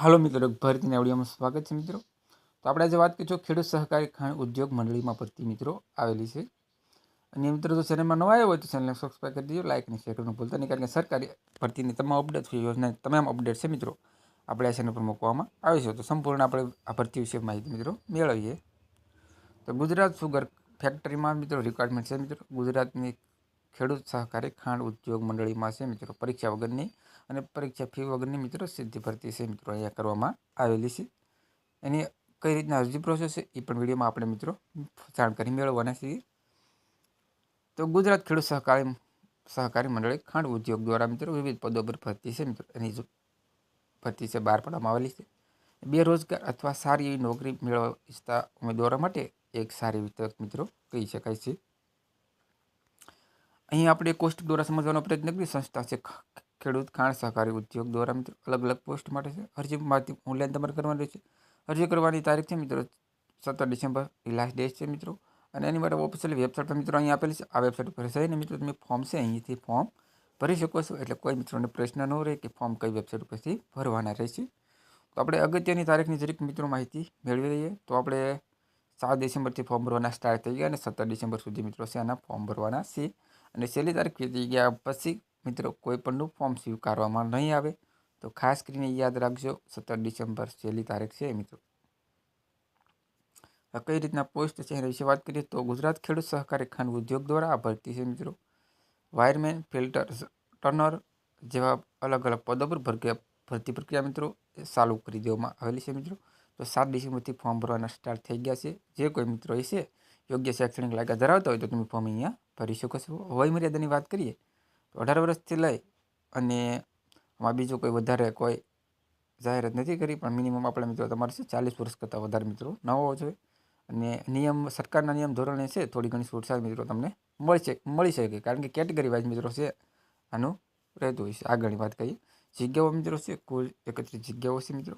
હાલો મિત્રો ભારતીય આવડીયામાં સ્વાગત છે મિત્રો. તો આપણે આજે વાત કરીશું ખેડૂત સહકારી ખાંડ ઉદ્યોગ મંડળીમાં ભરતી મિત્રો આવેલી છે. અને મિત્રો જો ચેનલમાં નવા આવ્યો હોય તો ચેનલને સબસ્ક્રાઈબ કરી દેજો લાઇક અને શેર કરવાનું ભૂલતા નહીં, કારણ કે સરકારી ભરતીની તમામ અપડેટ છે યોજના તમામ અપડેટ છે મિત્રો. આપણે આ ચેનલ પર મૂકવામાં આવે છે તો સંપૂર્ણ આપણે આ ભરતી વિશે માહિતી મિત્રો મેળવીએ. તો ગુજરાત સુગર ફેક્ટરીમાં મિત્રો રિક્વાયરમેન્ટ છે મિત્રો. ગુજરાતની ખેડૂત સહકારી ખાંડ ઉદ્યોગ મંડળીમાં છે મિત્રો. પરીક્ષા વગરની અને પરીક્ષા ફી વગરની મિત્રો સીધી ભરતી છે મિત્રો. અહીંયા કરવામાં આવેલી છે. એની કઈ રીતના અરજી પ્રોસેસ છે એ પણ વિડીયોમાં આપણે મિત્રો જાણકારી મેળવવાના છીએ. તો ગુજરાત ખેડૂત સહકારી સહકારી મંડળી ખાંડ ઉદ્યોગ દ્વારા મિત્રો વિવિધ પદો પર ભરતી છે મિત્રો. એની જો ભરતી છે બહાર પાડવામાં આવેલી છે. બેરોજગાર અથવા સારી એવી નોકરી મેળવવા ઈચ્છતા ઉમેદવારો માટે એક સારી તક મિત્રો કહી શકાય છે. અહીં આપણે કોષ્ટ દ્વારા સમજવાનો પ્રયત્ન કરીએ. સંસ્થા છે ખેડૂત, ખાણ સહકારી ઉદ્યોગ દ્વારા મિત્રો. અલગ અલગ પોસ્ટ માટે છે. અરજી માહિતી ઓનલાઈન તમારે કરવાની રહેશે. અરજી કરવાની તારીખ છે મિત્રો, સત્તર ડિસેમ્બર લાસ્ટ ડેટ છે મિત્રો. અને એની માટે ઓફિશિયલ વેબસાઇટ મિત્રો અહીં આપેલી છે. આ વેબસાઇટ પર જઈને મિત્રો તમે ફોર્મ છે, અહીંથી ફોર્મ ભરી શકો છો. એટલે કોઈ મિત્રોને પ્રશ્ન ન રહે કે ફોર્મ કઈ વેબસાઇટ ઉપરથી ભરવાના રહેશે. તો આપણે અગત્યની તારીખની જરીક મિત્રો માહિતી મેળવી લઈએ. તો આપણે સાત ડિસેમ્બરથી ફોર્મ ભરવાના સ્ટાર્ટ થઈ ગયા અને સત્તર ડિસેમ્બર સુધી મિત્રો છે આના ફોર્મ ભરવાના છે? અને છેલ્લી તારીખ વીતી ગયા પછી મિત્રો કોઈ પણનું ફોર્મ સ્વીકારવામાં નહીં આવે, તો ખાસ કરીને યાદ રાખજો, સત્તર ડિસેમ્બર છેલ્લી તારીખ છે મિત્રો. કઈ રીતના પોસ્ટ છે એના વિશે વાત કરીએ તો ગુજરાત ખેડૂત સહકારી ખંડ ઉદ્યોગ દ્વારા આ ભરતી છે મિત્રો. વાયરમેન ફિલ્ટર ટર્નર જેવા અલગ અલગ પદો પર ભરતી પ્રક્રિયા મિત્રો ચાલુ કરી દેવામાં આવેલી છે મિત્રો. તો સાત ડિસેમ્બરથી ફોર્મ ભરવાના સ્ટાર્ટ થઈ ગયા છે. જે કોઈ મિત્રો એ યોગ્ય શૈક્ષણિક લાયકા ધરાવતા હોય તો તમે ફોર્મ અહીંયા ભરી શકો છો વય મર્યાદાની વાત કરીએ, તો અઢાર વર્ષથી લઈ અને આમાં બીજું કોઈ વધારે કોઈ જાહેરાત નથી કરી, પણ મિનિમમ આપણે મિત્રો તમારે છે ચાલીસ વર્ષ કરતાં વધારે મિત્રો ન હોવો જોઈએ. અને નિયમ, સરકારના નિયમ ધોરણે છે, થોડી ઘણી છૂટછાટ મિત્રો તમને મળશે, મળી શકે, કારણ કે કેટેગરી વાઇઝ મિત્રો છે, આનું રહેતું હોય છે. આગળની વાત કરીએ, જગ્યાઓ મિત્રો છે, કુલ એકત્રીસ જગ્યાઓ છે મિત્રો.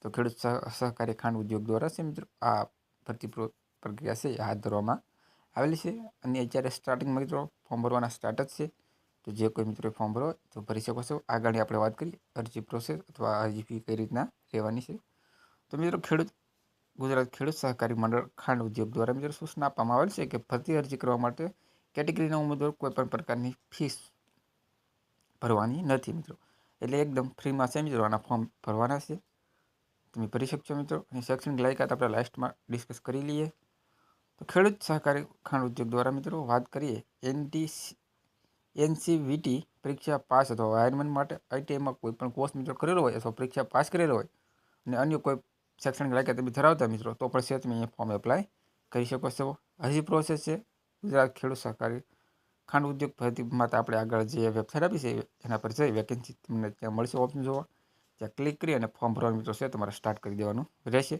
તો ખેડૂત સહકારી ખાંડ ઉદ્યોગ દ્વારા છે મિત્રો, આ ભરતી પ્રક્રિયા છે, હાથ ધરવામાં આવેલી છે અને અત્યારે સ્ટાર્ટિંગ મિત્રો ફોર્મ ભરવાના સ્ટાર્ટ જ છે. તો જે કોઈ મિત્રો ફોર્મ ભરો તો ભરી શકો છો. આગળની આપણે વાત કરીએ, અરજી પ્રોસેસ અથવા અરજી ફી કઈ રીતના લેવાની છે. તો મિત્રો ખેડૂત, ગુજરાત ખેડૂત સહકારી મંડળ ખાંડ ઉદ્યોગ દ્વારા મિત્રો સૂચના આપવામાં આવેલ છે કે ભરતી અરજી કરવા માટે કેટેગરીના ઉમેદવાર કોઈપણ પ્રકારની ફીસ ભરવાની નથી મિત્રો. એટલે એકદમ ફ્રીમાં છે મિત્રો આના ફોર્મ ભરવાના છે. તમે ભરી શકશો મિત્રો. અને શૈક્ષણિક લાયકાત આપણે લાસ્ટમાં ડિસ્કસ કરી લઈએ. તો ખેડૂત સહકારી ખાંડ ઉદ્યોગ દ્વારા મિત્રો વાત કરીએ એનટી એનસીવીટી પરીક્ષા પાસ અથવા વાયરમેન માટે આઈટીઆઈમાં કોઈ પણ કોર્સ મિત્રો કરેલો હોય અથવા પરીક્ષા પાસ કરેલો હોય અને અન્ય કોઈ શૈક્ષણિક લાયકાત તમે ધરાવતા મિત્રો, તો પણ છે તમે અહીંયા ફોર્મ એપ્લાય કરી શકો છો. હજી પ્રોસેસ છે, ગુજરાત ખેડૂત સહકારી ખાંડ ઉદ્યોગ ભરતીમાં આપણે આગળ જે વેબસાઇટ આપી છે, એના પર જઈ વેકેન્સી તમને ત્યાં મળશે ઓપ્શન જોવા. ત્યાં ક્લિક કરી અને ફોર્મ ભરવાનું મિત્રો છે, તમારે સ્ટાર્ટ કરી દેવાનું રહેશે.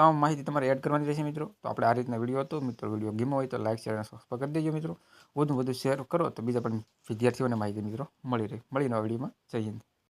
તમામ માહિતી તમારે એડ કરવાની રહેશે મિત્રો. તો આપણે આ રીતના વીડિયો હતો. મિત્રો વીડિયો ગેમો હોય તો લાઇક શેર અને સબસ્ક્રાઈબ કરી દેજો મિત્રો. વધુ વધુ શેર કરો તો બીજા પણ વિદ્યાર્થીઓને માહિતી મિત્રો મળી રહે. મળીને આ વિડીયોમાં જય હિન્દ.